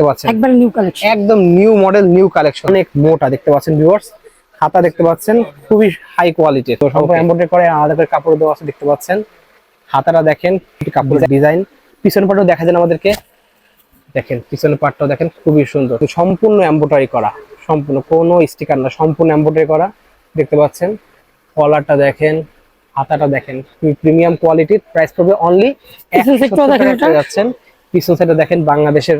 দেখতে পাচ্ছেন? একবারে নিউ কালেকশন একদম নিউ মডেল নিউ কালেকশন অনেক মোটা দেখতে পাচ্ছেন ভিউয়ার্স হাতা দেখতে পাচ্ছেন খুবই হাই কোয়ালিটি তো সম্পূর্ণ এমব্রয়ডারি করে আলাদা করে কাপড় দেওয়া আছে দেখতে পাচ্ছেন। হাতাটা দেখেন কাপড়ের ডিজাইন পিছন পাটও দেখা যান আমাদেরকে। দেখেন পিছনের পাটটাও দেখেন খুবই সুন্দর। সম্পূর্ণ এমব্রয়ডারি করা। সম্পূর্ণ কোনো স্টিকার না সম্পূর্ণ এমব্রয়ডারি করা। দেখতে পাচ্ছেন কলারটা দেখেন হাতাটা দেখেন প্রিমিয়াম কোয়ালিটির প্রাইস পড়বে অনলি দেখেন এটা। যাচ্ছেন। পিছন সাইডে দেখেন বাংলাদেশের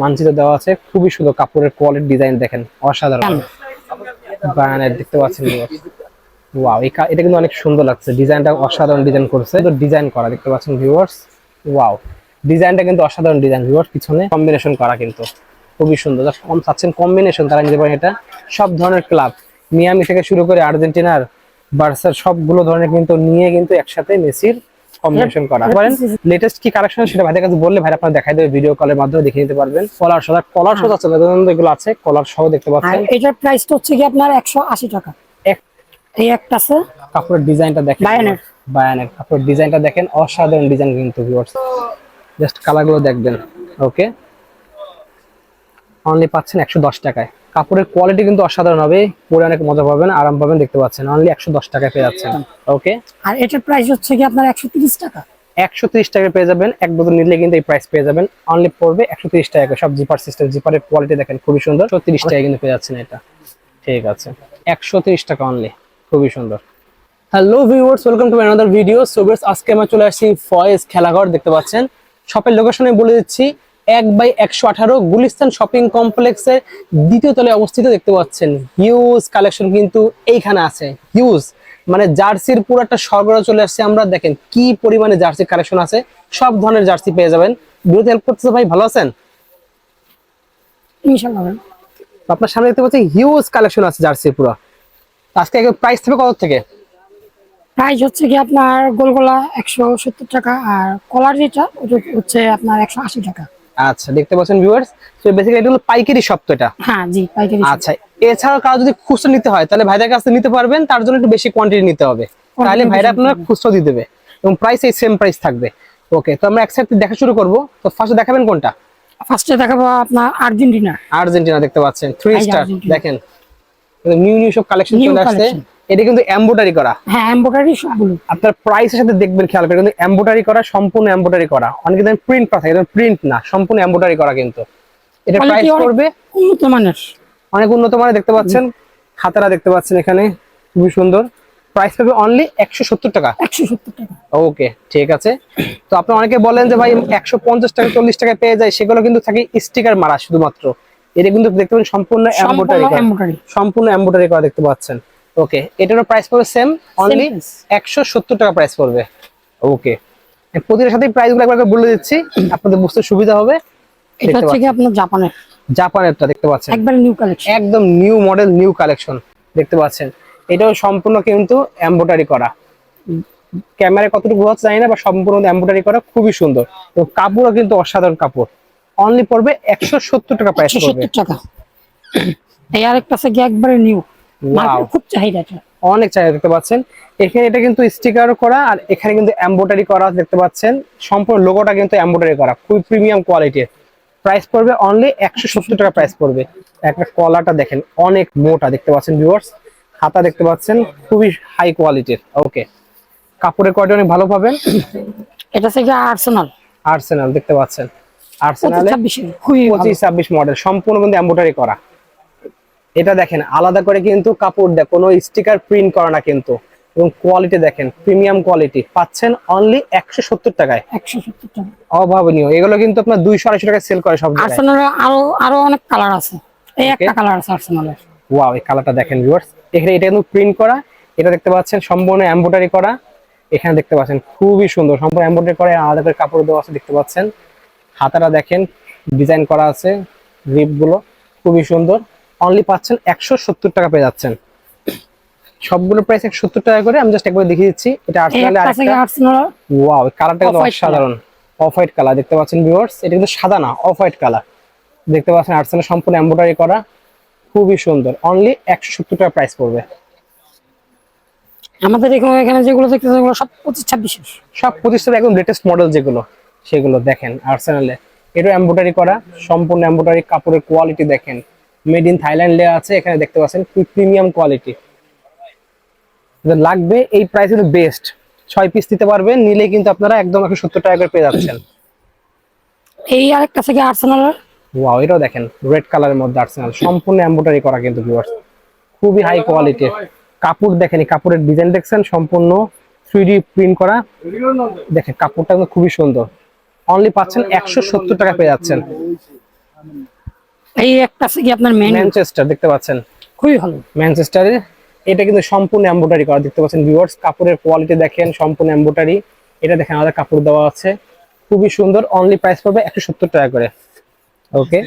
মানচিত্র দেওয়া আছে। খুবই সুন্দর কাপড়ের কোয়ালিটি ডিজাইন দেখেন অসাধারণ। বায়ানের দেখতে পাচ্ছেন ওয়াও এটা কিন্তু অনেক সুন্দর লাগছে। ডিজাইনটা অসাধারণ ডিজাইন করেছে। তো ডিজাইন করা দেখতে পাচ্ছেন ভিউয়ার্স। ওয়াও ডিজাইনটা কিন্তু অসাধারণ ডিজাইন ভিউয়ার্স পিছনে কম্বিনেশন করা কিন্তু। খুবই সুন্দর। কম চাচ্ছেন কম্বিনেশন তারা নিতে পারেন এটা। সব ধরনের ক্লাব মিয়ামি থেকে শুরু করে আর্জেন্টিনার বার্সার সবগুলো ধরনের কিন্তু নিয়ে কিন্তু একসাথে মেসির কম্বিনেশন করা। পারেন লেটেস্ট কি কালেকশন সেটা ভাইদের কাছে বললে ভাই আপনারা দেখাই দেবে ভিডিও কলের মাধ্যমে দেখে নিতে পারবেন। কলার সহ কলার সহ আছে এগুলো আছে কলার সহ দেখতে পাচ্ছেন। এটার প্রাইসটা হচ্ছে কি আপনার একশো আশি টাকা। এক এই একটা আছে। কাপড়ের ডিজাইনটা দেখেন। বায়ানের। বায়ানের কাপড়ের ডিজাইনটা দেখেন অসাধারণ ডিজাইন কিন্তু ভিউয়ার্স জাস্ট কালারগুলো দেখবেন ওকে অনলি পাচ্ছেন একশো দশ টাকায়। কাপড়ের কোয়ালিটি কিন্তু অসাধারণ হবে। পরে অনেক মজা পাবেন আরাম পাবেন দেখতে পাচ্ছেন। অনলি একশো দশ টাকায় পেয়ে যাচ্ছেন। ওকে আর এটার প্রাইস হচ্ছে কি আপনার একশো তিরিশ টাকা? একশো তিরিশ টাকায় পেয়ে যাবেন। এক বোতল নিলে কিন্তু এই প্রাইস পেয়ে যাবেন। অনলি পড়বে একশো তিরিশ টাকা। সব জিপার সিস্টেম জিপারের কোয়ালিটি দেখেন খুবই সুন্দর। একশো তিরিশ টাকা কিন্তু পেয়ে যাচ্ছেন এটা। ঠিক আছে। একশো তিরিশ টাকা অনলি খুবই সুন্দর। Hello viewers welcome to another video সোবেস আজকে আমরা চলে আসছি ফয়েজ খেলাঘর দেখতে পাচ্ছেন। শপের লোকেশনে বলে দিচ্ছি। এক বাই একশো আঠারো গুলিস্তান শপিং কমপ্লেক্সের দ্বিতীয় তলায় অবস্থিত দেখতে পাচ্ছেন। হিউজ কালেকশন কিন্তু এইখানে আছে। হিউজ মানে জার্সির পুরো একটা সরবরাহ চলে আসছে আমরা দেখেন কি পরিমাণে জার্সির কালেকশন আছে। সব ধরনের জার্সি পেয়ে যাবেন। বিরতি হেল্প করতেছে ভাই ভালো আছেন? আপনার সামনে দেখতে পাচ্ছি হিউজ কালেকশন আছে জার্সির পুরো। আজকে প্রাইস থাকবে কত থেকে? প্রাইস হচ্ছে কি আপনার গোলগোলা একশো সত্তর টাকা আর কলার যেটা ওটা হচ্ছে আপনার একশো আশি টাকা। আচ্ছা দেখতে পাচ্ছেন ভিউয়ার্স তো বেসিক্যালি এটা হলো পাইকারি শপ তো এটা। হ্যাঁ জি পাইকারি আচ্ছা এছাড়াও কারও যদি খুচরো নিতে হয় তাহলে ভাইদের কাছে নিতে পারবেন তার জন্য একটু বেশি কোয়ান্টিটি নিতে হবে। তাহলে ভাইরা আপনার খুচরো দিয়ে দেবে এবং প্রাইস এই সেম প্রাইস থাকবে। ওকে তো আমরা একসাথে দেখা শুরু করব। তো ফার্স্টে দেখাবেন কোনটা? ফার্স্টে দেখাবো আপনার আর্জেন্টিনা আর্জেন্টিনা দেখতে পাচ্ছেন থ্রি স্টার দেখেন। নিউ নিউ সব কালেকশন চলে আসছে। এটা কিন্তু এমব্রয়ডারি করা। হ্যাঁ এম্বোটারি সবগুলো। আপনার প্রাইসের সাথে দেখবেন খেয়াল করে কিন্তু এমব্রয়ডারি করা সম্পূর্ণ এমব্রয়ডারি করা। অনেকে দেখেন প্রিন্ট করা থাকে প্রিন্ট না সম্পূর্ণ এমব্রয়ডারি করা কিন্তু। এটা প্রাইস পড়বে উন্নত মানের। অনেক উন্নত মানের দেখতে পাচ্ছেন। খাতারা দেখতে পাচ্ছেন এখানে খুবই সুন্দর। প্রাইস পাবে অনলি একশো সত্তর টাকা। একশো সত্তর টাকা। ওকে ঠিক আছে। তো আপনি অনেকে বলেন যে ভাই একশো পঞ্চাশ টাকা চল্লিশ টাকা পেয়ে যায় সেগুলো কিন্তু থাকে স্টিকার মারা শুধুমাত্র। এটা কিন্তু দেখতে পাবেন সম্পূর্ণ এমব্রয়ডারি সম্পূর্ণ এমব্রয়ডারি করা দেখতে পাচ্ছেন। ওকে এটারও প্রাইস পড়বে সেম অনলি। একশো সত্তর টাকা প্রাইস পড়বে। ওকে প্রতিটার সাথে প্রাইসগুলো একবার করে বলে দিচ্ছি আপনাদের বুঝতে সুবিধা হবে। এটা হচ্ছে কি আপনার জাপানের? জাপানেরটা দেখতে পাচ্ছেন। একবারে নিউ কালেকশন একদম নিউ মডেল নিউ কালেকশন দেখতে পাচ্ছেন। এটাও সম্পূর্ণ কিন্তু এমব্রয়ডারি করা। ক্যামেরায় কতটুকু বোঝা জানি না বা সম্পূর্ণ এমব্রয়ডারি করা খুবই সুন্দর। এবং কাপড়ও কিন্তু অসাধারণ কাপড়। অনলি পড়বে একশো সত্তর টাকা প্রাইস পড়বে। টাকা। এই আরেকটা আছে কি একবারে নিউ. খুব চাহিদা এটা অনেক চাহিদা দেখতে পাচ্ছেন। এখানে এটা কিন্তু স্টিকার করা আর এখানে কিন্তু এমব্রয়ডারি করা দেখতে পাচ্ছেন। সম্পূর্ণ লোগোটা কিন্তু এমব্রয়ডারি করা খুবই প্রিমিয়াম কোয়ালিটির প্রাইস পড়বে অনলি একশো সত্তর টাকা প্রাইস পড়বে। একটা কলাটা দেখেন অনেক মোটা দেখতে পাচ্ছেন ভিউয়ার্স হাতা দেখতে পাচ্ছেন খুবই হাই কোয়ালিটির ওকে কাপড়ের কোয়ালিটি অনেক ভালো পাবেন। এটা আর্সেনাল আর্সেনাল দেখতে পাচ্ছেন। আর্সেনালে খুবই। পঁচিশ ছাব্বিশ মডেল সম্পূর্ণ কিন্তু এমব্রয়ডারি করা। এটা দেখেন আলাদা করে কিন্তু কাপড় দেয় কোনো স্টিকার প্রিন্ট করা না কিন্তু। এবং কোয়ালিটি দেখেন প্রিমিয়াম কোয়ালিটি পাচ্ছেন অনলি একশো সত্তর টাকায়। একশো সত্তর টাকা। অভাবনীয় এগুলো কিন্তু আপনার দুইশো আড়াইশো টাকায় সেল করে সব আর্সেনালের আরও আরও অনেক কালার আছে। এই একটা কালার আছে আর্সেনালের ওয়াও এই কালারটা দেখেন ভিউয়ার্স এখানে এটা কিন্তু প্রিন্ট করা এটা দেখতে পাচ্ছেন সম্পূর্ণ এমব্রয়ডারি করা। এখানে দেখতে পাচ্ছেন খুবই সুন্দর সম্পূর্ণ এমব্রয়ডারি করা আলাদা করে কাপড় দেওয়া আছে দেখতে পাচ্ছেন। হাতাটা দেখেন ডিজাইন করা আছে রিপগুলো খুবই সুন্দর। অনলি পাচ্ছেন একশো সত্তর টাকা পেয়ে যাচ্ছেন। সবগুলো প্রাইস একশো সত্তর টাকা করে আমি জাস্ট একবার দেখিয়ে দিচ্ছি। এটা আর্সেনালে ওয়াও কালারটা কিন্তু অসাধারণ। অফ হোয়াইট কালার দেখতে পাচ্ছেন ভিউয়ার্স এটা কিন্তু সাদা না অফ হোয়াইট কালার দেখতে পাচ্ছেন আর্সেনাল সম্পূর্ণ এমব্রয়ডারি করা। খুবই সুন্দর। অনলি একশো সত্তর টাকা প্রাইস পড়বে। আমাদের এখানে এখানে যেগুলো দেখতেছেন সেগুলো সব পঁচিশ ছাব্বিশের সব প্রতিষ্ঠানের একদম লেটেস্ট মডেল যেগুলো সেগুলো দেখেন আর্সেনালে এটা এমব্রয়ডারি করা সম্পূর্ণ এমব্রয়ডারি কাপড়ের কোয়ালিটি দেখেন। মেড ইন থাইল্যান্ড লেয়া আছে এখানে দেখতে পাচ্ছেন প্রিমিয়াম কোয়ালিটি। লাগবে এই প্রাইস বেস্ট ছয় পিস দিতে পারবেন নিলে কিন্তু আপনারা একদম একশো সত্তর টাকা করে পেয়ে যাচ্ছেন। এই আরেকটা থেকে আর্সেনাল ওয়াও এটাও দেখেন রেড কালারের মধ্যে আর্সেনাল সম্পূর্ণ এমব্রয়ডারি করা কিন্তু ভিউয়ার্স খুবই হাই কোয়ালিটির কাপড় দেখেন এই কাপড়ের ডিজাইন দেখছেন সম্পূর্ণ থ্রি প্রিন্ট করা। দেখেন কাপড়টা কিন্তু খুবই সুন্দর। অনলি পাচ্ছেন একশো সত্তর টাকা পেয়ে যাচ্ছেন। এই একটা আছে কি আপনার মেন ম্যানচেস্টার দেখতে পাচ্ছেন? খুবই ভালো। ম্যানচেস্টারে এটা কিন্তু সম্পূর্ণ এমব্রয়ডারি করা দেখতে পাচ্ছেন ভিউয়ার্স কাপড়ের কোয়ালিটি দেখেন সম্পূর্ণ এমব্রয়ডারি এটা দেখেন আলাদা কাপড় দেওয়া আছে। খুবই সুন্দর অনলি প্রাইস পড়বে একশো সত্তর টাকা করে। ওকে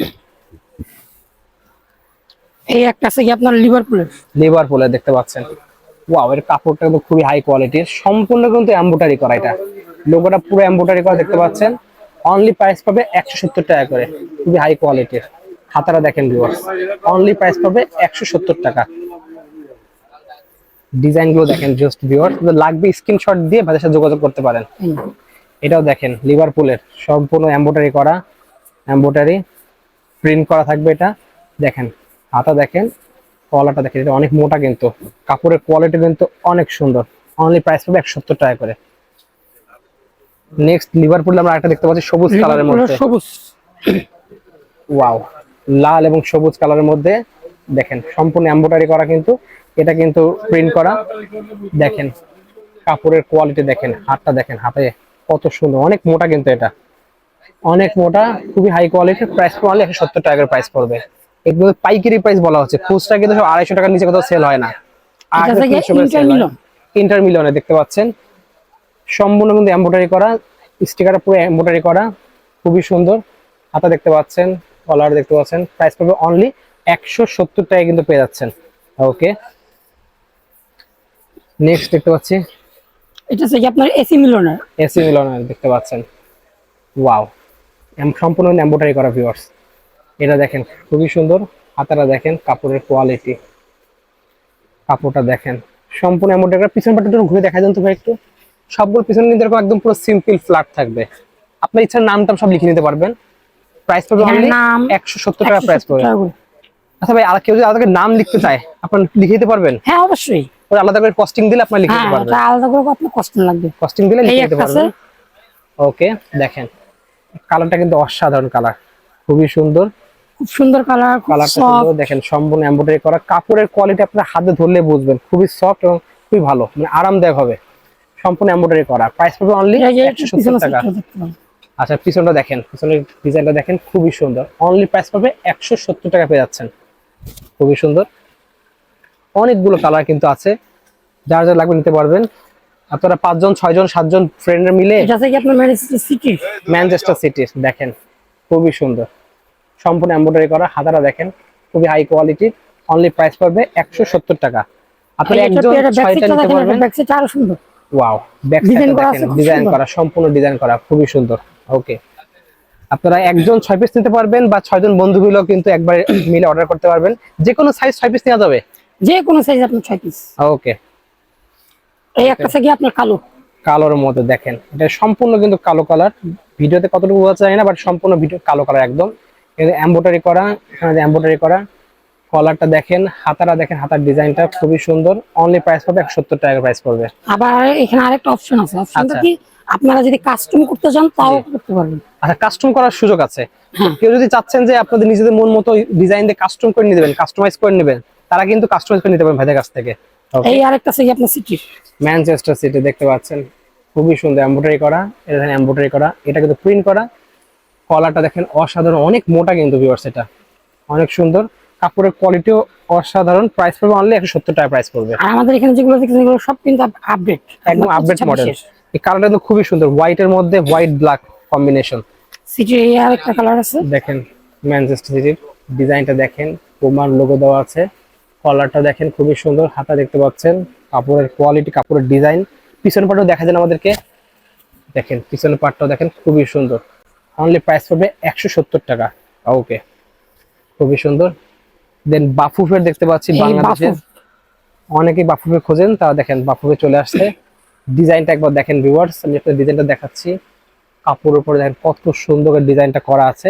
এই একটা আছে কি আপনার লিভারপুলের লিভারপুলে দেখতে পাচ্ছেন। ওয়াও এর কাপড়টা কিন্তু খুবই হাই কোয়ালিটির সম্পূর্ণ কিন্তু এমব্রয়ডারি করা এটা। লোগোটা পুরো এমব্রয়ডারি করা দেখতে পাচ্ছেন। অনলি প্রাইস পাবে একশো সত্তর টাকা করে। খুবই হাই কোয়ালিটির হাতারা দেখেন ভিউয়ার্স অনলি প্রাইস পাবে একশো সত্তর টাকা। ডিজাইনগুলো দেখেন জাস্ট ভিউয়ার্স লাগবে স্ক্রিনশট দিয়ে ভাইদের সাথে যোগাযোগ করতে পারেন। এটাও দেখেন লিভারপুলের সম্পূর্ণ এমব্রয়ডারি করা এমব্রয়ডারি প্রিন্ট করা থাকবে এটা। দেখেন হাতা দেখেন কলাটা দেখেন এটা অনেক মোটা কিন্তু কাপড়ের কোয়ালিটি কিন্তু অনেক সুন্দর। অনলি প্রাইস পাবে একশো সত্তর টাকা করে। নেক্সট লিভারপুলে আমরা একটা দেখতে পাচ্ছি সবুজ কালারের মধ্যে। সবুজ। ওয়াও লাল এবং সবুজ কালারের মধ্যে দেখেন সম্পূর্ণ এমব্রয়ডারি করা কিন্তু এটা কিন্তু প্রিন্ট করা। দেখেন কাপড়ের কোয়ালিটি দেখেন হাতটা দেখেন হাতে কত সুন্দর অনেক মোটা কিন্তু এটা। অনেক মোটা খুবই হাই কোয়ালিটির প্রাইস পড়লে একশো সত্তর টাকার প্রাইস পড়বে। এগুলো পাইকারি প্রাইস বলা হচ্ছে খুচরা কিন্তু সব আড়াইশো টাকার নিচে কোথাও সেল হয় না। এটা থেকে intermillion। ইন্টার মিলিয়নে দেখতে পাচ্ছেন সম্পূর্ণ কিন্তু এমব্রয়ডারি করা স্টিকারটা পুরো এমব্রয়ডারি করা খুবই সুন্দর। হাতা দেখতে পাচ্ছেন কলার দেখতে পাচ্ছেন। প্রাইস পড়বে অনলি একশো সত্তর টাকায় কিন্তু পেয়ে যাচ্ছেন। ওকে নেক্সট দেখতে পাচ্ছি। এটা থেকে আপনার এসি মিলনের? এসি মিলনের দেখতে পাচ্ছেন। ওয়াও এম সম্পূর্ণ এমব্রয়ডারি করা ভিউয়ার্স এটা দেখেন খুবই সুন্দর। হাতাটা দেখেন কাপড়ের কোয়ালিটি কাপড়টা দেখেন সম্পূর্ণ এমব্রয়ডারি করা। পিছন পাটটা ঘুরে দেখা যান তো ভাই একটু। সবগুলো পিছনে কিন্তু এরকম একদম পুরো সিম্পল ফ্ল্যাট থাকবে। আপনার ইচ্ছার নামটা সব লিখে নিতে পারবেন। প্রাইস পড়বে অনলি নাম একশো সত্তর টাকা প্রাইস 170 পড়বে আচ্ছা ভাই আর কেউ যদি আলাদা করে নাম লিখতে চায় আপনার লিখে দিতে পারবেন? হ্যাঁ অবশ্যই। ওই আলাদা করে কস্টিং দিলে আপনার লিখে হ্যাঁ দিতে পারবেন। এটা আলাদা করে আপনার কষ্ট লাগবে? কস্টিং দিলে লিখে দিতে পারবেন। ওকে দেখেন। কালারটা কিন্তু অসাধারণ কালার খুবই সুন্দর। খুব সুন্দর কালার কালারটা সুন্দর। দেখেন সম্পূর্ণ এমব্রয়ডারি করা। কাপড়ের কোয়ালিটি আপনার হাতে ধরলে বুঝবেন। খুবই সফট এবং খুবই ভালো। মানে আরামদায়ক হবে। সম্পূর্ণ এমব্রয়ডারি করা। প্রাইস পড়বে অনলি এই যে একশো পিছনে সত্তর টাকা। আচ্ছা পিছনটা দেখেন পিছনের ডিজাইনটা দেখেন খুবই সুন্দর। অনলি প্রাইস পাবে একশো সত্তর টাকা পেয়ে যাচ্ছেন। খুবই সুন্দর। অনেকগুলো কালার কিন্তু আছে। যার যা লাগবে নিতে পারবেন। আপনারা পাঁচজন ছয়জন সাতজন ফ্রেন্ডরা মিলে এটা থেকে আপনার ম্যানচেস্টার সিটি ম্যানচেস্টার সিটি দেখেন খুবই সুন্দর। সম্পূর্ণ এমব্রয়ডারি করা হাতারা দেখেন খুবই হাই কোয়ালিটির অনলি প্রাইস পড়বে একশো সত্তর টাকা। আপনি একজন ছয়টা নিতে পারবেন। ব্যাক সাইড আরও সুন্দর। ওয়াও ব্যাক ডিজাইন করা সম্পূর্ণ ডিজাইন করা খুবই সুন্দর। ওকে আপনারা একজন ছয় পিস নিতে পারবেন বা ছয়জন বন্ধু মিলেও কিন্তু একবার মিলে অর্ডার করতে পারবেন। যে কোনো সাইজ ছয় পিস নেওয়া যাবে? যে কোনো সাইজ আপনার ছয় পিস ওকে এই একটা থেকে আপনার কালো। কালোর মধ্যে দেখেন। এটা সম্পূর্ণ কিন্তু কালো কালার ভিডিওতে কতটুকু বোঝা যায় না বাট সম্পূর্ণ ভিডিও কালো কালার একদম। এমব্রয়ডারি করা এখানে এমব্রয়ডারি করা। কলারটা দেখেন হাতারা দেখেন হাতার ডিজাইনটা খুবই সুন্দর। অনলি প্রাইস পড়বে একশো সত্তর টাকা প্রাইস পড়বে। আবার এখানে আরেকটা অপশন আছে। অপশনটা আচ্ছা। কি? আপনারা যদি কাস্টম করতে চান তাও করতে পারবেন। আচ্ছা কাস্টম করার সুযোগ আছে। হ্যাঁ। কেউ যদি চাচ্ছেন যে আপনাদের নিজেদের মন মতো ডিজাইন দিয়ে কাস্টম করে দেবেন কাস্টমাইজ করে নেবেন তারা কিন্তু কাস্টমাইজ করে নিতে পারেন ভাইদের কাছ থেকে। এই আরেকটা থেকে আপনার সিটি ম্যানচেস্টার সিটি দেখতে পাচ্ছেন। খুবই সুন্দর এমব্রয়ডারি করা এটা দেখেন এমব্রয়ডারি করা এটা কিন্তু প্রিন্ট করা। কলারটা দেখেন অসাধারণ অনেক মোটা কিন্তু ভিউয়ার্স এটা। অনেক সুন্দর। কাপড়ের কোয়ালিটিও অসাধারণ। প্রাইস পড়বে অনলি একশো সত্তর টাকা প্রাইস পড়বে। আর আমাদের এখানে যেগুলো দেখছেন এগুলো সব কিন্তু আপডেট একদম আপডেট মডেল এই কালারটা কিন্তু খুবই সুন্দর হোয়াইট এর মধ্যে হোয়াইট ব্ল্যাক কম্বিনেশন সিটি এই আরেকটা কালার আছে? দেখেন ম্যানচেস্টার সিটির ডিজাইনটা দেখেন পুমার লোগো দেওয়া আছে। কলারটা দেখেন খুবই সুন্দর হাতা দেখতে পাচ্ছেন। কাপড়ের কোয়ালিটি কাপড়ের ডিজাইন পিছন পাটও দেখা যায় আমাদেরকে। দেখেন পিছনের পাটটাও দেখেন খুবই সুন্দর। অনলি প্রাইস পড়বে একশো সত্তর টাকা। ওকে খুবই সুন্দর। দেন বাফুফের দেখতে পাচ্ছি এই বাংলাদেশে বাফুফ। অনেকেই বাফুফে খোঁজেন তারা দেখেন বাফুফে চলে আসছে। ডিজাইনটা একবার দেখেন ভিউয়ার্স আমি আপনার ডিজাইনটা দেখাচ্ছি। কাপড়ের উপরে দেখেন কত সুন্দর ডিজাইনটা করা আছে।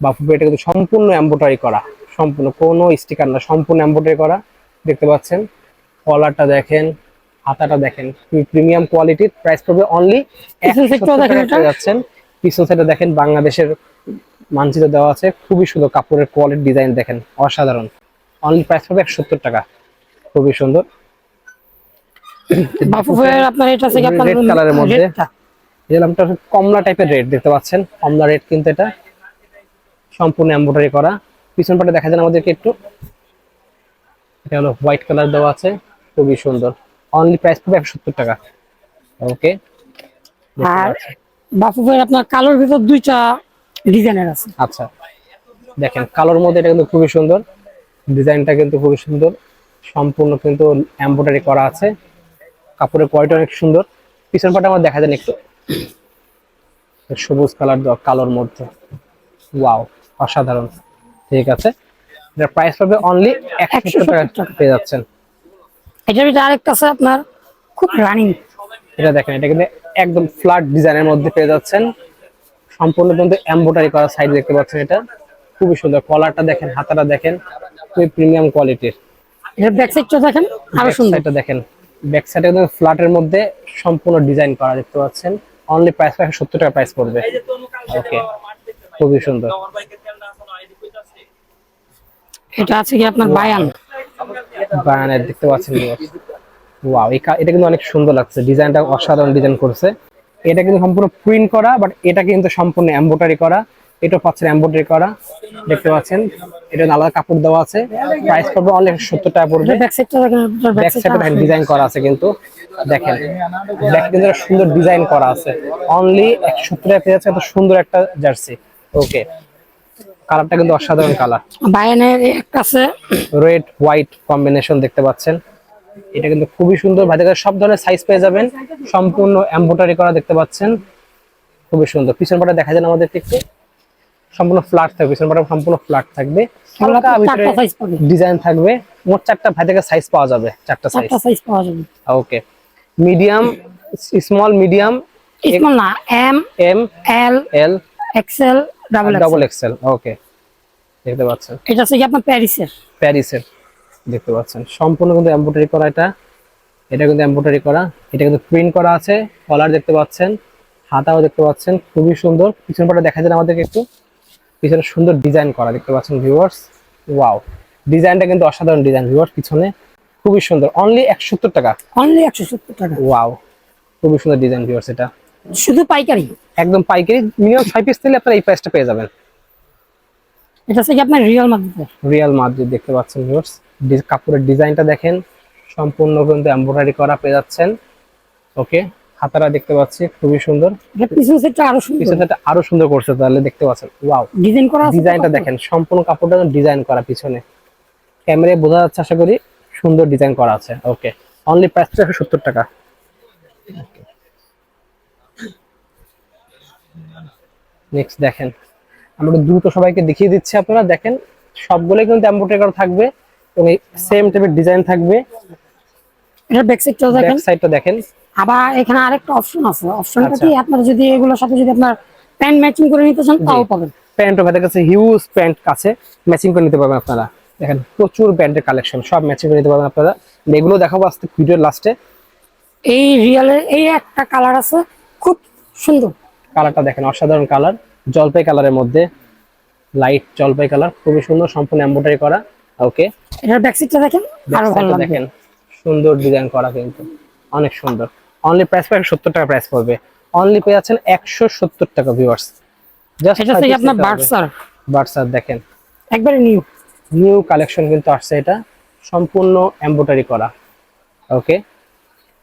বাফু এটা কিন্তু সম্পূর্ণ এম্বোটারি করা। সম্পূর্ণ কোনো স্টিকার না সম্পূর্ণ এম্বোটারি করা। দেখতে পাচ্ছেন? কলারটা দেখেন হাতাটা দেখেন প্রিমিয়াম কোয়ালিটির প্রাইস পড়বে অনলি। যাচ্ছেন। পিছন সাইডে দেখেন বাংলাদেশের মানচিত্র দেওয়া আছে। খুবই সুন্দর কাপড়ের কোয়ালিটি ডিজাইন দেখেন অসাধারণ। অনলি প্রাইস পড়বে একশো সত্তর টাকা। খুবই সুন্দর। বাফু ভাইয়ের আপনার এটা আছে কি আপনার colour এর মধ্যে। রেডটা। এই লামটা কমলা টাইপের রেড দেখতে পাচ্ছেন? কমলা রেড কিন্তু এটা। সম্পূর্ণ এমব্রয়ডারি করা। পিছন পাটে দেখা যায় আমাদেরকে একটু। এটা হলো হোয়াইট কালার দেওয়া আছে। খুবই সুন্দর। অনলি প্রাইস পড়বে একশো সত্তর টাকা। ওকে আর বাফু ভাইয়ের আপনার কালোর ভিতর দুইটা ডিজাইনের আছে। আচ্ছা। দেখেন কালোর মধ্যে এটা কিন্তু খুবই সুন্দর। ডিজাইনটা কিন্তু খুবই সুন্দর। সম্পূর্ণ কিন্তু এমব্রয়ডারি করা আছে। কাপড়ের কোয়ালিটি অনেক সুন্দর। পিছন পাটা আমার দেখা যায় একটু। সবুজ কালার দেওয়া কালোর মধ্যে। ওয়াও অসাধারণ। ঠিক আছে? এটার প্রাইস পাবে অনলি একশো টাকা। পেয়ে যাচ্ছেন। এটার ভিতরে আরেকটা আছে আপনার খুব রানিং এটা দেখেন এটা কিন্তু একদম ফ্ল্যাট ডিজাইনের মধ্যে পেয়ে যাচ্ছেন। সম্পূর্ণ কিন্তু এমব্রয়ডারি করা সাইড দেখতে পাচ্ছেন এটা। খুবই সুন্দর। কলারটা দেখেন হাতাটা দেখেন খুবই প্রিমিয়াম কোয়ালিটির এটার ব্যাক সাইডটা দেখেন আরও সুন্দর। সাইডটা দেখেন ব্যাক সাইডে কিন্তু ফ্ল্যাটের মধ্যে সম্পূর্ণ ডিজাইন করা দেখতে পাচ্ছেন। অনলি প্রাইস একশো সত্তর টাকা প্রাইস পড়বে। ওকে খুবই সুন্দর। এটা আছে কি আপনার বায়ান? বায়ানের দেখতে পাচ্ছেন ওয়াও এটা কিন্তু অনেক সুন্দর লাগছে। ডিজাইনটা অসাধারণ ডিজাইন করছে। এটা কিন্তু সম্পূর্ণ প্রিন্ট করা বাট এটা কিন্তু সম্পূর্ণ এমব্রয়ডারি করা। এটা পাচ্ছেন এমব্রয়ডারি করা দেখতে পাচ্ছেন। এটা আলাদা কাপড় দেওয়া আছে। প্রাইস পড়বে অনলি সত্তর টাকা পড়বে। ব্যাক সাইডটা ডিজাইন করা আছে কিন্তু। দেখেন ব্যাক কিন্তু সুন্দর ডিজাইন করা আছে। অনলি একশো টাকা পেয়ে যাচ্ছে এত সুন্দর একটা জার্সি ওকে কালারটা কিন্তু অসাধারণ কালার বায়ানের একটা আছে। রেড হোয়াইট কম্বিনেশন দেখতে পাচ্ছেন। এটা কিন্তু খুবই সুন্দর। ভাই দেখেন সব ধরনের সাইজ পেয়ে যাবেন। সম্পূর্ণ এমব্রয়ডারি করা দেখতে পাচ্ছেন। খুবই সুন্দর। পিছন পাটা দেখা যান আমাদের একটু। সম্পূর্ণ ফ্ল্যাট থাকবে পাটা সম্পূর্ণ ফ্ল্যাট থাকবে। হালকা ভিতরে ডিজাইন থাকবে। মোট চারটা ভাই থেকে সাইজ পাওয়া যাবে চারটা সাইজ চারটা সাইজ পাওয়া যাবে। Okay medium small medium small না M M L L XL double double XL okay দেখতে পাচ্ছেন? এটা আছে কি আপনার প্যারিসের প্যারিসের দেখতে পাচ্ছেন। সম্পূর্ণ কিন্তু এমব্রয়ডারি করা এটা। এটা কিন্তু এমব্রয়ডারি করা। এটা কিন্তু প্রিন্ট করা আছে। কলার দেখতে পাচ্ছেন। হাতাও দেখতে পাচ্ছেন। খুবই সুন্দর। পিছন পাটা দেখা যায় আমাদেরকে একটু। পিছনে সুন্দর ডিজাইন করা দেখতে পাচ্ছেন ভিউয়ার্স ওয়াও ডিজাইনটা কিন্তু অসাধারণ ডিজাইন ভিউয়ার্স পিছনে খুবই সুন্দর। অনলি একশো টাকা। অনলি একশো সত্তর টাকা। ওয়াও খুবই সুন্দর ডিজাইন ভিউয়ার্স এটা। শুধু পাইকারি? একদম পাইকারি মিনিমাম ছয় পিস নিলে আপনারা এই প্রাইসটা পেয়ে যাবেন। এটা আছে কি আপনার রিয়েল মাদ্রিদের রিয়াল মাদ্রিদ দেখতে পাচ্ছেন ভিউয়ার্স কাপড়ের ডিজাইনটা দেখেন। সম্পূর্ণ কিন্তু এমব্রয়ডারি করা পেয়ে যাচ্ছেন। ওকে হাতারা দেখতে পাচ্ছি খুবই সুন্দর। পিছন আরও সুন্দর। পিছনে আরও সুন্দর করছে তাহলে দেখতে পাচ্ছেন। ওয়াও ডিজাইন করা ডিজাইনটা দেখেন সম্পূর্ণ কাপড়টা ডিজাইন করা পিছনে। ক্যামেরায় বোঝা যাচ্ছে আশা করি সুন্দর ডিজাইন করা আছে। ওকে অনলি প্রাইস একশো সত্তর টাকা। নেক্সট দেখেন। আমরা দ্রুত সবাইকে দেখিয়ে দিচ্ছি আপনারা। দেখেন সবগুলোই কিন্তু করা থাকবে এবং সেম টাইপের ডিজাইন থাকবে। এটা ব্যাক সাইডটাও দেখেন। ব্যাক সাইডটা দেখেন। আবার এখানে আরেকটা অপশন আছে। অপশনটা আচ্ছা। কি? আপনারা যদি এগুলোর সাথে যদি আপনার প্যান্ট ম্যাচিং করে নিতে চান তাও পাবেন। প্যান্ট ভাইদের কাছে হিউজ প্যান্ট কাছে ম্যাচিং করে নিতে পারবেন আপনারা। দেখেন প্রচুর প্যান্টের কালেকশন সব ম্যাচিং করে নিতে পারবেন আপনারা। এগুলো দেখাবো আজকে ভিডিওর লাস্টে এই রিয়েলের এই একটা কালার আছে খুব সুন্দর। কালারটা দেখেন অসাধারণ কালার জলপাই কালারের মধ্যে। লাইট জলপাই কালার খুবই সুন্দর সম্পূর্ণ এমব্রয়ডারি করা। ওকে এটার ব্যাক সাইডটা দেখেন আরও ভালো দেখেন সুন্দর ডিজাইন করা কিন্তু। অনেক সুন্দর। অনলি প্রাইস পড়বে সত্তর টাকা প্রাইস পড়বে। অনলি পেয়ে যাচ্ছেন একশো সত্তর টাকা ভিউয়ার্স জাস্ট এটা থেকে আপনার বার্সার বার্সার দেখেন। একবারে নিউ নিউ কালেকশন কিন্তু আসছে এটা। সম্পূর্ণ এমব্রয়ডারি করা। ওকে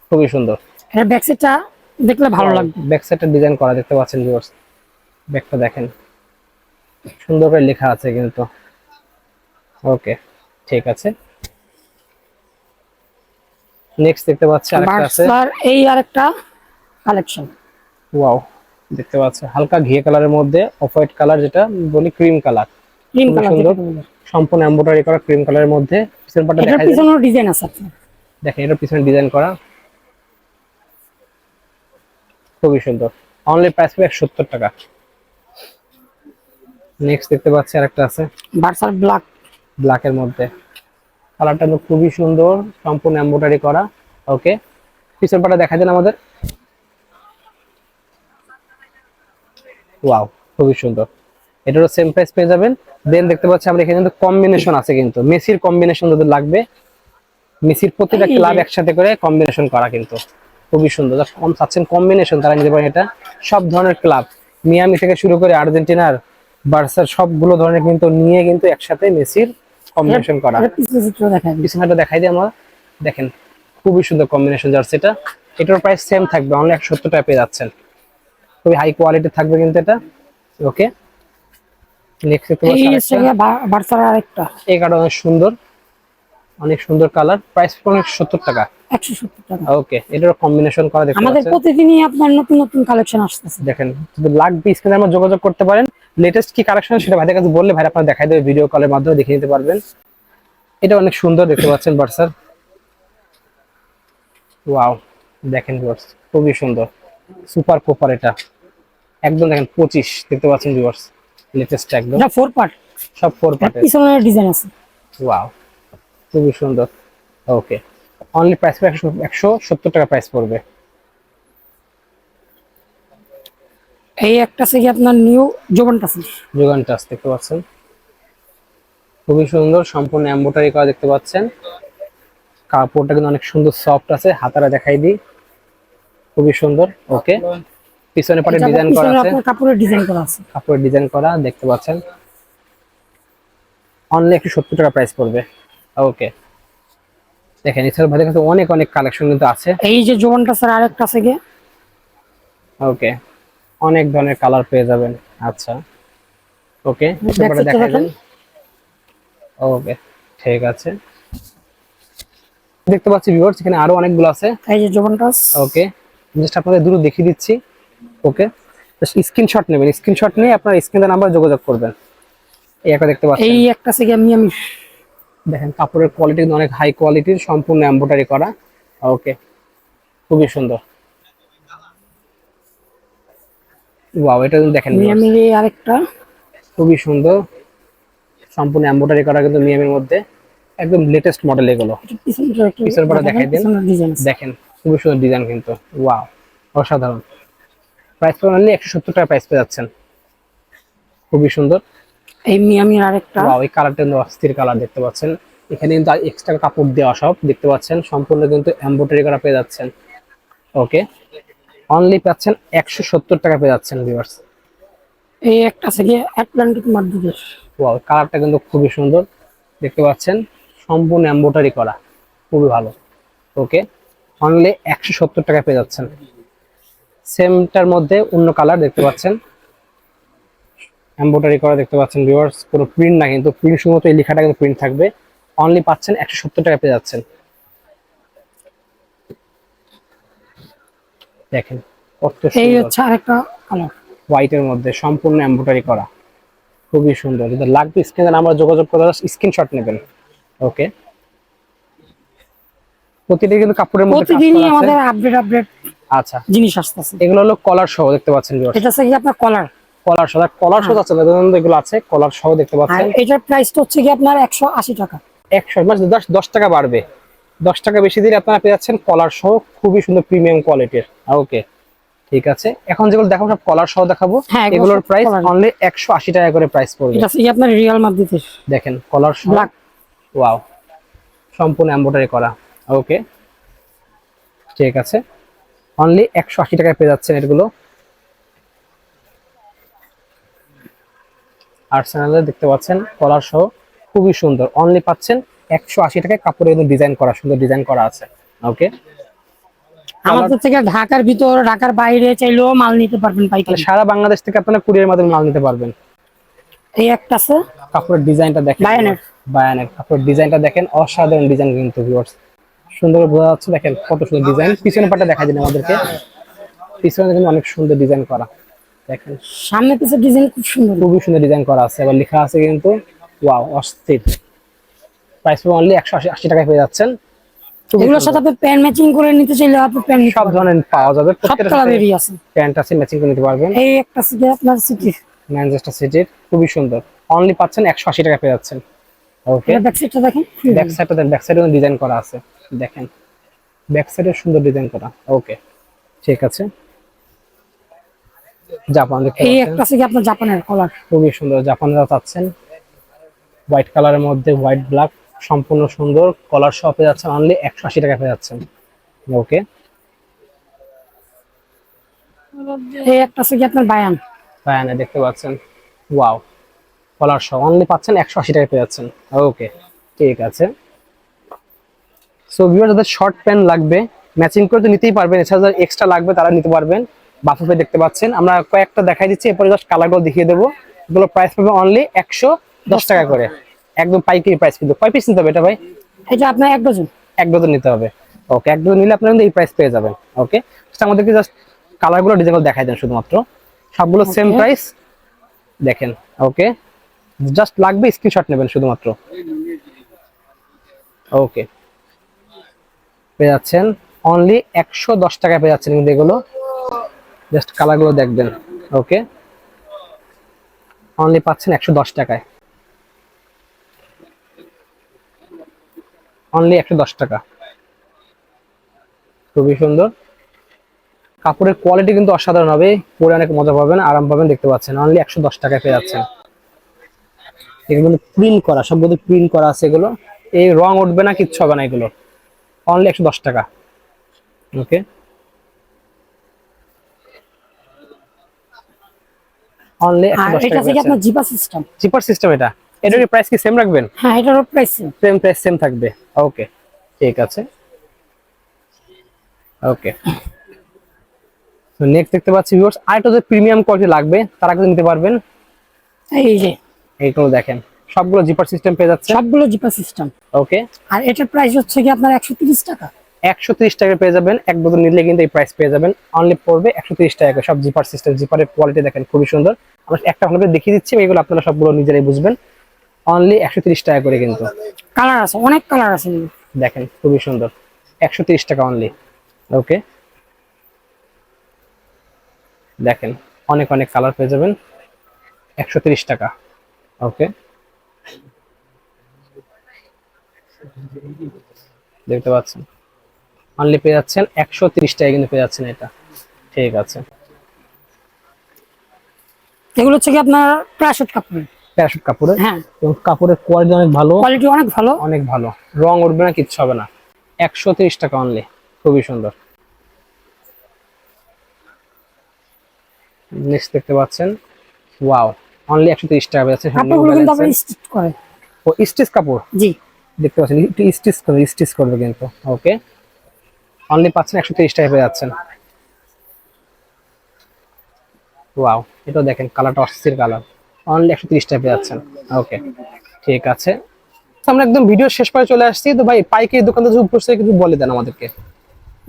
খুবই সুন্দর। এটার ব্যাক সাইডটা দেখলে ভালো লাগবে। ব্যাক সাইডটা ডিজাইন করা দেখতে পাচ্ছেন ভিউয়ার্স ব্যাকটা দেখেন। সুন্দর করে লেখা আছে কিন্তু। ওকে ঠিক আছে। নেক্সট দেখতে পাচ্ছি আরেকটা আছে। বার্সার এই আরেকটা কালেকশন ওয়াও দেখতে পাচ্ছি। হালকা ঘিয়ে কালারের মধ্যে অফ হোয়াইট কালার যেটা বলি ক্রিম কালার ক্রিম কালার সুন্দর। সম্পূর্ণ এমব্রয়ডারি করা ক্রিম কালারের মধ্যে। পিছন এটার দেখা যায় পিছনেও ডিজাইন আছে দেখেন এটার পিছনে ডিজাইন করা। খুবই সুন্দর। অনলি প্রাইস একশো সত্তর টাকা। নেক্সট দেখতে পাচ্ছি আরেকটা আছে। বার্সার ব্ল্যাক ব্ল্যাকের মধ্যে। কালারটা খুবই সুন্দর সম্পূর্ণ এমব্রয়ডারি করা। ওকে পিছন পাটা দেখা দেন আমাদের। ওয়াও খুবই সুন্দর। এটারও সেম প্রাইস পেয়ে যাবেন। দেন দেখতে পাচ্ছি আমরা এখানে কিন্তু কম্বিনেশন আছে কিন্তু। মেসির কম্বিনেশন যদি লাগবে মেসির প্রতিটা ক্লাব একসাথে করে কম্বিনেশন করা কিন্তু। খুবই সুন্দর। কম চাচ্ছেন কম্বিনেশন তারা নিতে পারেন এটা। সব ধরনের ক্লাব মিয়ামি থেকে শুরু করে আর্জেন্টিনার বার্সার সবগুলো ধরনের কিন্তু নিয়ে কিন্তু একসাথে মেসির কম্বিনেশন করা। এটা দেখা যায় বিছানাটা দেখাই দিই আমরা দেখেন খুবই সুন্দর কম্বিনেশন জার্সিটা এটার প্রাইস সেম থাকবে অনলি একশো সত্তর টাকা পেয়ে যাচ্ছেন। খুবই হাই কোয়ালিটি থাকবে কিন্তু এটা। ওকে নেক্সট এই অনেক সুন্দর। অনেক সুন্দর কালার প্রাইস অনেক সত্তর টাকা। একশো সত্তর টাকা। ওকে এটার কম্বিনেশন করা দেখতে আমাদের প্রতিদিনই আপনার নতুন নতুন কালেকশন আসতেছে। দেখেন যদি লাগবে স্ক্রিনে আমরা যোগাযোগ করতে পারেন। লেটেস্ট কি কালেকশন সেটা ভাইদের কাছে বললে ভাই আপনারা দেখাই দেবে ভিডিও কলের মাধ্যমে দেখে নিতে পারবেন। এটা অনেক সুন্দর দেখতে পাচ্ছেন বার্সার ওয়াও দেখেন ভিউয়ার্স খুবই সুন্দর। সুপার কোপার এটা। একদম দেখেন পঁচিশ দেখতে পাচ্ছেন ভিউয়ার্স লেটেস্ট একদম। এটা ফোর পার্ট সব ফোর পিছনে ডিজাইন আছে। ওয়াও খুবই সুন্দর। ওকে অনলি প্রাইস একশো একশো সত্তর টাকা প্রাইস পড়বে। এই একটা আছে কি আপনার নিউ জোবানটা আছে যোগান টাচ দেখতে পাচ্ছেন। খুবই সুন্দর সম্পূর্ণ এম্বোটারি করা দেখতে পাচ্ছেন। কাপড়টা কিন্তু অনেক সুন্দর সফট আছে হাতারা দেখাই দিই। খুবই সুন্দর ওকে পিছনে পাটে ডিজাইন করা আছে। কাপড়ের ডিজাইন করা আছে। কাপড়ের ডিজাইন করা দেখতে পাচ্ছেন। অনলি একশো সত্তর টাকা প্রাইস পড়বে ওকে দেখেন এছাড়া ভাইদের কাছে অনেক অনেক কালেকশন কিন্তু আছে। এই যে জোবানটা স্যার আরেকটা আছে গিয়ে। ওকে অনেক ধরনের কালার পেয়ে যাবেন। আচ্ছা। ওকে দেখান। দেন। ওকে ঠিক আছে। দেখতে পাচ্ছি ভিউয়ার্স এখানে আরও অনেকগুলো আছে। এই যে জোবানটা ওকে জাস্ট আপনাদের দূর দেখিয়ে দিচ্ছি। ওকে স্ক্রিনশট নেবেন। স্ক্রিনশট নিয়ে আপনার স্ক্রিনের নাম্বার যোগাযোগ করবেন। এই একটা দেখতে পাচ্ছেন। এই একটা আছে গিয়ে মিয়ামি দেখেন কাপড়ের কোয়ালিটি কিন্তু অনেক হাই কোয়ালিটির সম্পূর্ণ এমব্রয়ডারি করা। ওকে খুবই সুন্দর। ওয়াও এটা কিন্তু দেখেন। মিয়ামির আরেকটা। খুবই সুন্দর। সম্পূর্ণ এমব্রয়ডারি করা কিন্তু মিয়ামের মধ্যে। একদম লেটেস্ট মডেল এগুলো। পিছনের পাটা দেখাই দিন। দেখেন খুবই সুন্দর ডিজাইন কিন্তু। ওয়াও অসাধারণ। প্রাইস পড়লে একশো সত্তর টাকা প্রাইস পেয়ে যাচ্ছেন। খুবই সুন্দর। এই মিয়ামির আরেকটা। ওয়াও এই কালারটা কিন্তু অস্থির কালার দেখতে পাচ্ছেন। এখানে কিন্তু এক্সট্রা কাপড় দেওয়া সব দেখতে পাচ্ছেন। সম্পূর্ণ কিন্তু এমব্রয়ডারি করা পেয়ে যাচ্ছেন। ওকে অনলি পাচ্ছেন একশো সত্তর টাকা পেয়ে যাচ্ছেন ভিউয়ার্স এই একটা আছে গিয়ে আটলান্টিক মাদ্রিদের ওয়াও কালারটা কিন্তু খুবই সুন্দর। দেখতে পাচ্ছেন সম্পূর্ণ এমব্রয়ডারি করা। খুবই ভালো। ওকে অনলি একশো সত্তর টাকা পেয়ে যাচ্ছেন। সেমটার মধ্যে অন্য কালার দেখতে পাচ্ছেন। এমব্রয়ডারি করা দেখতে পাচ্ছেন ভিউয়ার্স পুরো প্রিন্ট না কিন্তু প্রিন্ট শুধুমাত্র এই লেখাটা কিন্তু প্রিন্ট থাকবে। অনলি পাচ্ছেন একশো সত্তর টাকা পেয়ে যাচ্ছেন। দেখেন কত এই হচ্ছে আরেকটা কালার হোয়াইটের মধ্যে সম্পূর্ণ এমব্রয়ডারি করা। খুবই সুন্দর। যদি লাগবে স্ক্রিনে আমরা যোগাযোগ করে স্ক্রিনশট নেবেন। ওকে প্রতিটা কিন্তু কাপড়ের মধ্যে প্রতিদিনই আমাদের আপডেট আপডেট আচ্ছা। জিনিস আসতেছে। এগুলো হলো কলার সহ দেখতে পাচ্ছেন এটা আছে কি আপনার কলার কলার সহ কলার সহ আছে এগুলো আছে কলার সহ দেখতে পাচ্ছেন। এটার প্রাইসটা হচ্ছে কি আপনার একশো আশি টাকা। একশো মানে দশ দশ টাকা বাড়বে। দশ টাকা বেশি দিলে আপনারা পেয়ে যাচ্ছেন কলার সহ খুবই সুন্দর প্রিমিয়াম কোয়ালিটির ওকে ঠিক আছে। এখন যেগুলো দেখাবো সব কলার সহ দেখাবো। হ্যাঁ, এগুলোর প্রাইস অনলি একশো আশি টাকা করে প্রাইস পড়বে। এটা কি আপনার রিয়াল মাদ্রিদের দেখেন কলার সহ। ওয়াও সম্পূর্ণ এমব্রয়ডারি করা। ওকে ঠিক আছে। অনলি একশো আশি টাকায় পেয়ে যাচ্ছেন এগুলো। আর্সেনালে দেখতে পাচ্ছেন কলার সহ খুবই সুন্দর। অনলি পাচ্ছেন একশো আশি টাকায় কাপড়ে কিন্তু ডিজাইন করা সুন্দর ডিজাইন করা আছে। ওকে আমাদের থেকে ঢাকার ভিতর ঢাকার বাইরে চাইলেও মাল নিতে পারবেন পাইকারি। সারা বাংলাদেশ থেকে আপনারা কুরিয়ার মাধ্যমে মাল নিতে পারবেন। এই একটা আছে? কাপড়ের ডিজাইনটা দেখেন। বায়ানের। বায়ানের কাপড়ের ডিজাইনটা দেখেন অসাধারণ ডিজাইন কিন্তু ভিউয়ার্স সুন্দর বোঝা যাচ্ছে দেখেন কত সুন্দর ডিজাইন। পাটা দেখা দিন আমাদেরকে পিছনে কিন্তু অনেক সুন্দর ডিজাইন করা। দেখেন। সামনে পিছের ডিজাইন খুব সুন্দর। খুবই সুন্দর ডিজাইন করা আছে আবার লেখা আছে কিন্তু ওয়াও অস্থির। প্রাইস অনলি একশো আশি টাকায় পেয়ে যাচ্ছেন। এগুলোর সাথে আপনি প্যান্ট ম্যাচিং করে নিতে চাইলে আপনি প্যান্ট সব ধরনের পাওয়া যাবে সাথে কালারেরই আছে। প্যান্ট আছে ম্যাচিং করে নিতে পারবেন। এই একটা সিটে আপনার সিটি ম্যানচেস্টার সিটির খুবই সুন্দর। অনলি পাচ্ছেন একশো আশি টাকা পেয়ে যাচ্ছেন। ওকে ব্যাক সিটটা দেখেন ব্যাক সাইডটা দেন ব্যাক সাইডে ডিজাইন করা আছে। দেখেন। ব্যাক সাইডে সুন্দর ডিজাইন করা। ওকে ঠিক আছে। জাপান দেখতে এই পাচ্ছেন। একটা আছে কি আপনার জাপানের কলার খুবই সুন্দর জাপানেরা চাচ্ছেন। হোয়াইট কালারের মধ্যে হোয়াইট ব্ল্যাক সম্পূর্ণ সুন্দর। কলার সহ পেয়ে যাচ্ছেন অনলি একশো আশি টাকা পেয়ে যাচ্ছেন। ওকে এই একটা আছে কি আপনার বায়ান? বায়ানে দেখতে পাচ্ছেন। ওয়াও কলার সহ অনলি পাচ্ছেন একশো আশি টাকা পেয়ে যাচ্ছেন। ওকে ঠিক আছে। সো ভিউয়ার যাদের শর্ট প্যান্ট লাগবে ম্যাচিং করে তো নিতেই পারবেন। এছাড়া যাদের এক্সট্রা লাগবে তারা নিতে পারবেন। বাফুফে দেখতে পাচ্ছেন। আমরা কয়েকটা দেখাই দিচ্ছি এরপরে জাস্ট কালারগুলো দেখিয়ে দেবো। এগুলো প্রাইস পাবে অনলি একশো দশ টাকা করে। একদম পাইকারি প্রাইস কিন্তু। কয় পিস নিতে হবে এটা ভাই? এটা আপনার এক ডজন। এক ডজন নিতে হবে। ওকে এক ডজন নিলে আপনারা কিন্তু এই প্রাইস পেয়ে যাবেন। ওকে আমাদেরকে জাস্ট কালারগুলো ডিজাইনগুলো দেখাই দেন শুধুমাত্র। সবগুলো সেম প্রাইস দেখেন ওকে জাস্ট লাগবে স্ক্রিনশট নেবেন শুধুমাত্র। ওকে পেয়ে যাচ্ছেন। অনলি একশো দশ টাকায় পেয়ে যাচ্ছেন কিন্তু এগুলো। জাস্ট কালারগুলো দেখবেন ওকে অনলি পাচ্ছেন একশো দশ টাকায়। অনলি একশো দশ টাকা। খুবই সুন্দর। কাপড়ের কোয়ালিটি কিন্তু অসাধারণ হবে, পরে অনেক মজা পাবেন, আরাম পাবেন, দেখতে পাচ্ছেন। অনলি একশো দশ টাকায় পেয়ে যাচ্ছেন। এগুলো প্রিন্ট করা সব সবগুলো প্রিন্ট করা আছে এগুলো। এই রং উঠবে না, কিচ্ছু হবে না এগুলো। অনলি একশো দশ টাকা ওকে অনলি আর এটা আপনার জিপা সিস্টেম? চিপার সিস্টেম এটা। এটার প্রাইস কি সেম রাখবেন? হ্যাঁ এটারও প্রাইস সেম প্রাইস সেম থাকবে। ওকে ঠিক আছে। ওকে তো নেক্সট দেখতে পাচ্ছি ভিউয়ার্স আরেকটা যে প্রিমিয়াম কোয়ালিটি লাগবে তারা কিন্তু নিতে পারবেন। এই যে। এইগুলো দেখেন। সবগুলো জিপার সিস্টেম পেয়ে যাচ্ছে সবগুলো জিপা সিস্টেম ওকে আর এটার প্রাইস হচ্ছে কি আপনার একশো তিরিশ টাকা? একশো তিরিশ টাকা পেয়ে যাবেন। এক বোতল নিলে কিন্তু এই প্রাইস পেয়ে যাবেন। অনলি পড়বে একশো তিরিশ টাকা। সব জিপার সিস্টেম জিপারের কোয়ালিটি দেখেন খুবই সুন্দর। আমরা একটা ভালো করে দেখিয়ে দিচ্ছি এইগুলো আপনারা সবগুলো নিজেরাই বুঝবেন। অনলি একশো তিরিশ টাকা করে কিন্তু। কালার আছে অনেক কালার আছে। দেখেন খুবই সুন্দর। একশো তিরিশ টাকা অনলি ওকে দেখেন অনেক অনেক কালার পেয়ে যাবেন। একশো তিরিশ টাকা। ওকে দেখতে পাচ্ছেন? অনলি পেয়ে যাচ্ছেন একশো তিরিশ টাকা কিন্তু পেয়ে যাচ্ছেন এটা। ঠিক আছে। এগুলো হচ্ছে কি আপনার প্রাশট কাপড় প্যারাশুট কাপড়ের? হ্যাঁ। এবং কাপড়ের কোয়ালিটি অনেক ভালো। কোয়ালিটি অনেক ভালো। অনেক ভালো। রং উঠবে না কিচ্ছু হবে না। একশো তিরিশ টাকা অনলি খুবই সুন্দর। নেক্সট দেখতে পাচ্ছেন। ওয়াও অনলি একশো তিরিশ টাকা করে। ও স্টিচ কাপড়? জি। দেখতে পাচ্ছেন স্টিচ করবে স্টিচ করবে কিন্তু। ওকে অনলি পাচ্ছেন একশো তিরিশ টাকা পেয়ে যাচ্ছেন। ওয়াও এটা দেখেন কালারটা অস্থির কালার। অনলি একশো তিরিশ টাকা পেয়ে যাচ্ছেন। ওকে ঠিক আছে। আমরা একদম ভিডিও শেষ পরে চলে আসছি। তো ভাই পাইকারি দোকানদার যদি উপস্থিত কিছু বলে দেন আমাদেরকে।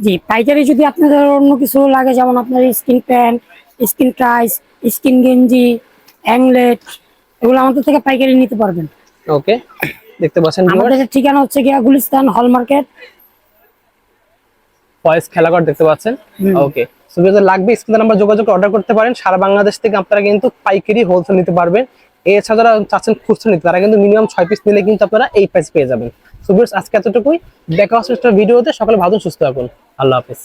জি পাইকারি যদি আপনাদের অন্য কিছু লাগে যেমন আপনার skin pant skin tights skin গেঞ্জি অ্যাংলেট এগুলো আমাদের থেকে পাইকারি নিতে পারবেন। ওকে দেখতে পাচ্ছেন আমাদের ঠিকানা হচ্ছে গিয়া গুলিস্তান হল মার্কেট ভয়েস খেলাঘর দেখতে পাচ্ছেন? ওকে সুবিধা লাগবে স্ক্রিন নাম্বার যোগাযোগ অর্ডার করতে পারেন। সারা বাংলাদেশ থেকে আপনারা কিন্তু পাইকারি হোলসেল নিতে পারবেন। এছাড়া যারা চাচ্ছেন খুচরা নিতে তারা কিন্তু মিনিমাম ছয় পিস নিলে কিন্তু আপনারা এই প্রাইস পেয়ে যাবেন। সুবিধা আজকে এতটুকুই। দেখা হচ্ছে ভিডিওতে সকালে ভালো সুস্থ থাকুন। আল্লাহ হাফেজ।